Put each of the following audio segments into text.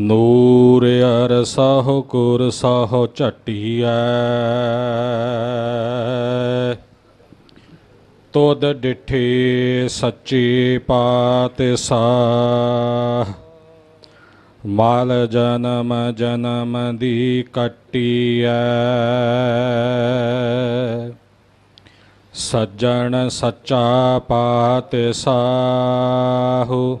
ਨੂਰ ਅਰ ਸਹੁ ਕੁਰ ਸਹੁ ਝਟੀਐ। ਤੁਧ ਡਿਠੇ ਸੱਚੇ ਪਾਤਸ਼ਾਹ। ਮਾਲ ਜਨਮ ਜਨਮ ਦੀ ਕੱਟੀਐ। ਸੱਜਣ ਸੱਚਾ ਪਾਤ ਪਾਤਸ਼ਾਹੂ।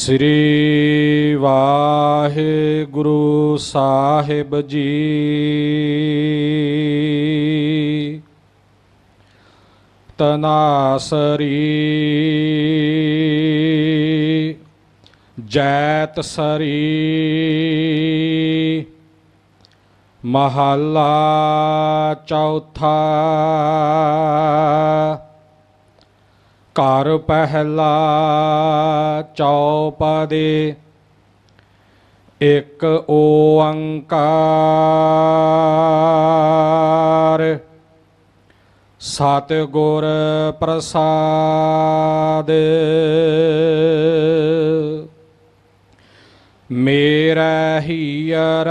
ਸ੍ਰੀ ਵਾਹਿਗੁਰੂ ਸਾਹਿਬ ਜੀ। ਤਨਾਸਰੀ ਜੈਤ ਸਰੀ ਮਹੱਲਾ ਚੌਥਾ। ਘਰ ਪਹਿਲਾ ਚੌਪਦੇ ਇੱਕ ਓੰਕਾਰ। ਸਤ ਗੁਰ ਪ੍ਰਸਾਦ। ਮੇਰਾ ਹੀਰ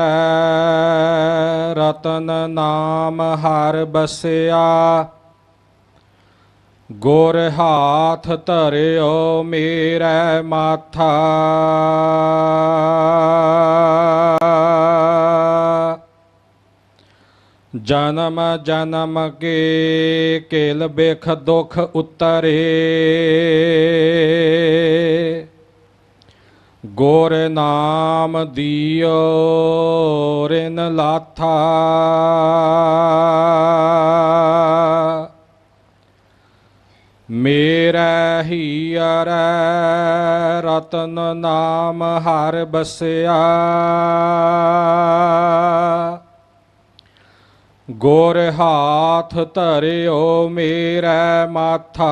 ਰਤਨ ਨਾਮ ਹਰ ਬਸਿਆ। ਗੁਰ ਹਾਥ ਧਰਿਓ ਮੇਰੇ ਮਾਥਾ ਜਨਮ ਜਨਮ ਕੇ ਕੇਲ ਬਿਖ ਦੁਖ ਉਤਰੇ ਗੁਰ ਨਾਮ ਦਿਓ ਰਿਨ ਲਾਥਾ ਮੇਰਾ ਹੀਰ ਰਤਨ ਨਾਮ ਹਰ ਬਸਿਆ ਗੁਰ ਹਾਥ ਧਰਿਓ ਮੇਰੇ ਮਾਥਾ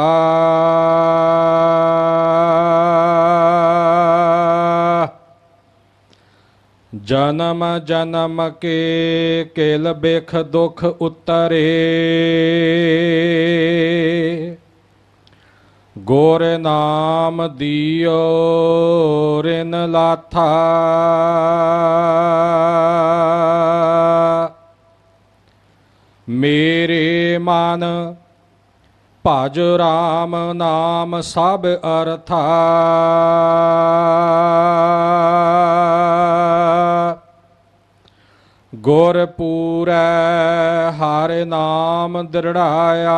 ਜਨਮ ਜਨਮ ਕੇ ਕੇਲ ਬਿਖ ਦੁਖ ਉਤਰੇ ਨਾਮ ਦਿਓ, ਰਿਨ ਲਾਥਾ। ਮੇਰੇ ਮਨ ਭਜ ਰਾਮ ਨਾਮ ਸਭ ਅਰਥਾ। ਗੁਰ ਪੂਰੈ ਹਰ ਨਾਮ ਦ੍ਰਿੜਾਇਆ।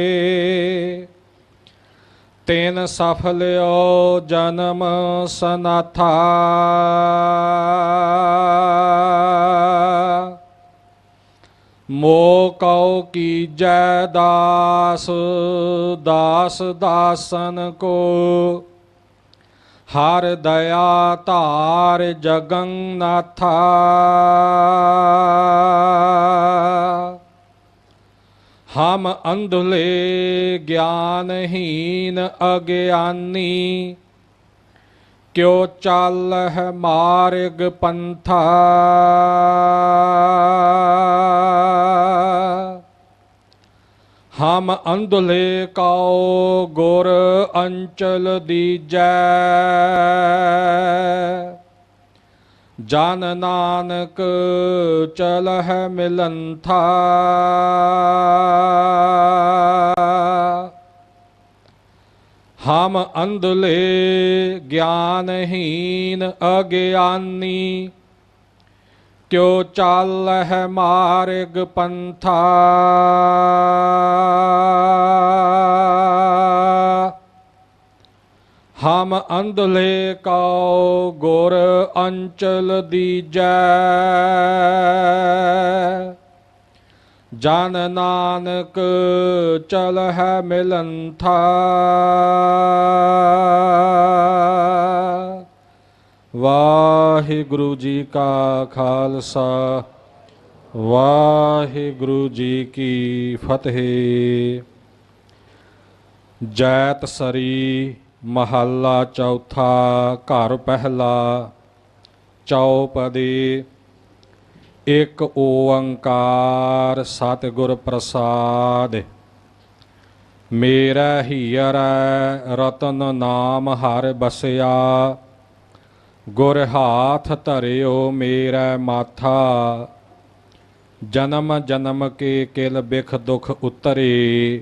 ਤਿਨ ਸਫਲਿਓ ਜਨਮ ਸਨਾਥਾ। ਮੋ ਕਉ ਕੀਜੈ ਦਾਸ ਦਾਸ ਦਾਸਨ ਕੋ। ਹਰ ਦਇਆ ਧਾਰ ਜਗੰਨਾਥਾ। ਹਮ ਅੰਧਲੇ ਗਿਆਨਹੀਨ ਅਗਿਆਨੀ ਕਿਉ ਚਾਲਹਿ ਮਾਰਗ ਪੰਥਾ। ਹਮ ਅੰਧਲੇ ਕਉ ਗੁਰ ਅੰਚਲ ਦੀਜੈ। ਜਨ ਨਾਨਕ ਚਲਹਿ ਮਿਲੰਥਾ ਹਮ ਅੰਧਲੇ ਗਿਆਨਹੀਨ ਅਗਿਆਨੀ ਕਿਉ ਚਾਲਹਿ ਮਾਰਗ ਪੰਥਾ। ਹਮ ਅੰਧਲੇ ਕਉ ਗੁਰ ਅੰਚਲ ਦੀਜੈ। ਜਨ ਨਾਨਕ ਚਲ ਚਲਹਿ ਮਿਲੰਥਾ ਵਾਹਿਗੁਰੂ ਜੀ ਕਾ ਖਾਲਸਾ, ਵਾਹਿਗੁਰੂ ਜੀ ਕੀ ਫਤਿਹ। ਜੈਤ ਸਰੀ ਮਹੱਲਾ ਚੌਥਾ, ਘਰ ਪਹਿਲਾ, ਚੌਪਦੀ, ਇੱਕ ਓੰਕਾਰ ਸਤਿਗੁਰ ਪ੍ਰਸਾਦ। ਮੇਰਾ ਹੀਰ, ਰਤਨ ਨਾਮ ਹਰ ਬਸਿਆ। ਗੁਰ ਹਾਥ ਧਰਿਓ ਮੇਰਾ ਮਾਥਾ। ਜਨਮ ਜਨਮ ਕੇ ਕਿਲ ਬਿਖ ਦੁਖ ਉਤਰੇ।